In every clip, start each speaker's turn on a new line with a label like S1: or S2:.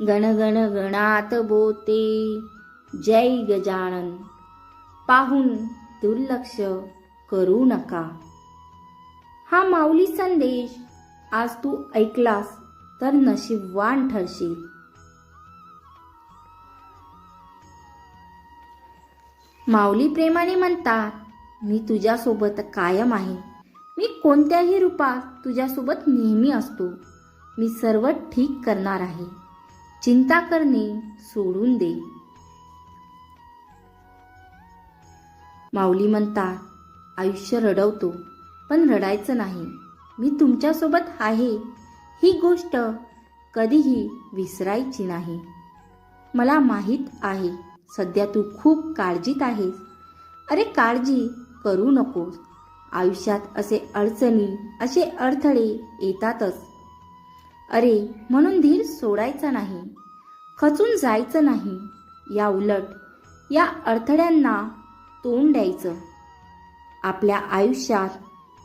S1: गण गण गणात बोते. जय गजानन. पाहून दुर्लक्ष करू नका. हा माऊली संदेश आज तू ऐकलास तर नशीबवान ठरशील. माऊली प्रेमाने म्हणतात मी तुझ्यासोबत कायम आहे. मी कोणत्याही रूपात तुझ्यासोबत नेहमी असतो. मी सर्व ठीक करणार आहे. चिंता करणे सोडून दे. माऊली म्हणतात आयुष्य रडवतो पण रडायचं नाही. मी तुमच्यासोबत आहे. ही गोष्ट कधीही विसरायची नाही. मला माहीत आहे सध्या तू खूप काळजीत आहेस. अरे काळजी करू नकोस. आयुष्यात असे अडचणी असे अडथळे येतातच. अरे म्हणून धीर सोडायचा नाही खचून जायचं नाही या उलट या अडथळ्यांना तोंड द्यायचं. आपल्या आयुष्यात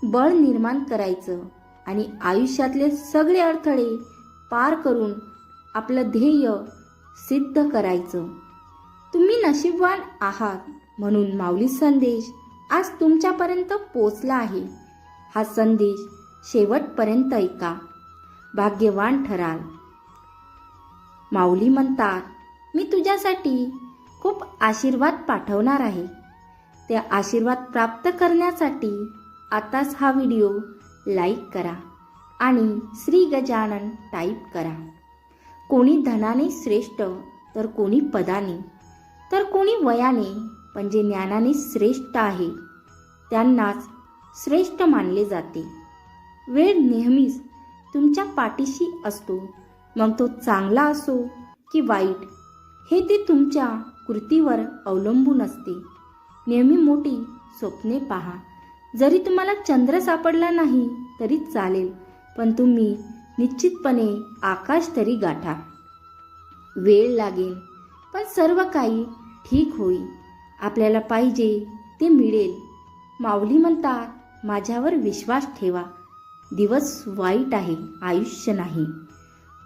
S1: बळ निर्माण करायचं आणि आयुष्यातले सगळे अडथळे पार करून आपलं ध्येय सिद्ध करायचं. तुम्ही नशीबवान आहात म्हणून माऊली संदेश आज तुमच्यापर्यंत पोचला आहे. हा संदेश शेवटपर्यंत ऐका. भाग्यवान ठराल. माऊली म्हणतात मी तुझ्यासाठी खूप आशीर्वाद पाठवणार आहे. ते आशीर्वाद प्राप्त करण्यासाठी आताच हा व्हिडिओ लाईक करा आणि श्री गजानन टाईप करा. कोणी धनाने श्रेष्ठ तर कोणी पदाने. तर कोणी वयाने पण जे ज्ञानाने श्रेष्ठ आहे. त्यांनाच श्रेष्ठ मानले जाते. वेळ नेहमीच तुमच्या पाठीशी असतो. मग तो चांगला असो की वाईट हे ते तुमच्या कृतीवर अवलंबून असते. नेहमी मोठी स्वप्ने पहा. जरी तुम्हाला चंद्र सापडला नाही तरी चालेल पण तुम्ही निश्चितपणे आकाश तरी गाठा. वेळ लागेल पण सर्व काही ठीक होईल. आपल्याला पाहिजे ते मिळेल. माऊली म्हणतात माझ्यावर विश्वास ठेवा. दिवस वाईट आहे आयुष्य नाही.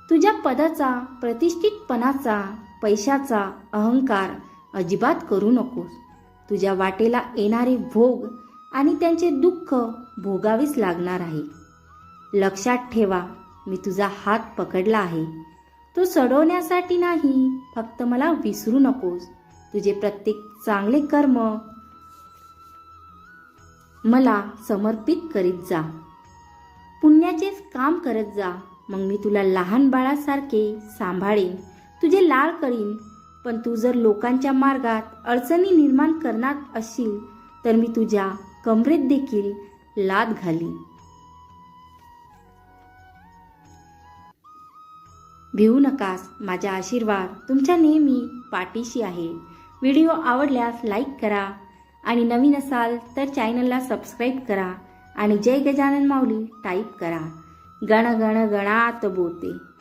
S1: तुझ्या पदाचा प्रतिष्ठितपणाचा पैशाचा अहंकार अजिबात करू नकोस. तुझ्या वाटेला येणारे भोग आणि त्यांचे दुःख भोगावेच लागणार आहे. लक्षात ठेवा मी तुझा हात पकडला आहे. तो सडवण्यासाठी नाही फक्त मला विसरू नकोस. तुझे प्रत्येक चांगले कर्म मला समर्पित करीत जा. पुण्याचेच काम करत जा. मग मी तुला लहान बाळासारखे सांभाळेन. तुझे लाळ करीन. पण तू जर लोकांच्या मार्गात अडचणी निर्माण करणार असशील तर मी तुझ्या कमरेत देखील लाद घालीन. भिवू नकास माझा आशीर्वाद तुमच्या नेहमी पाठीशी आहे. व्हिडिओ आवडल्यास लाईक करा आणि नवीन असाल तर चॅनलला सबस्क्राईब करा. आणि जय गजानन माऊली टाईप करा. गण गण गणात बोते.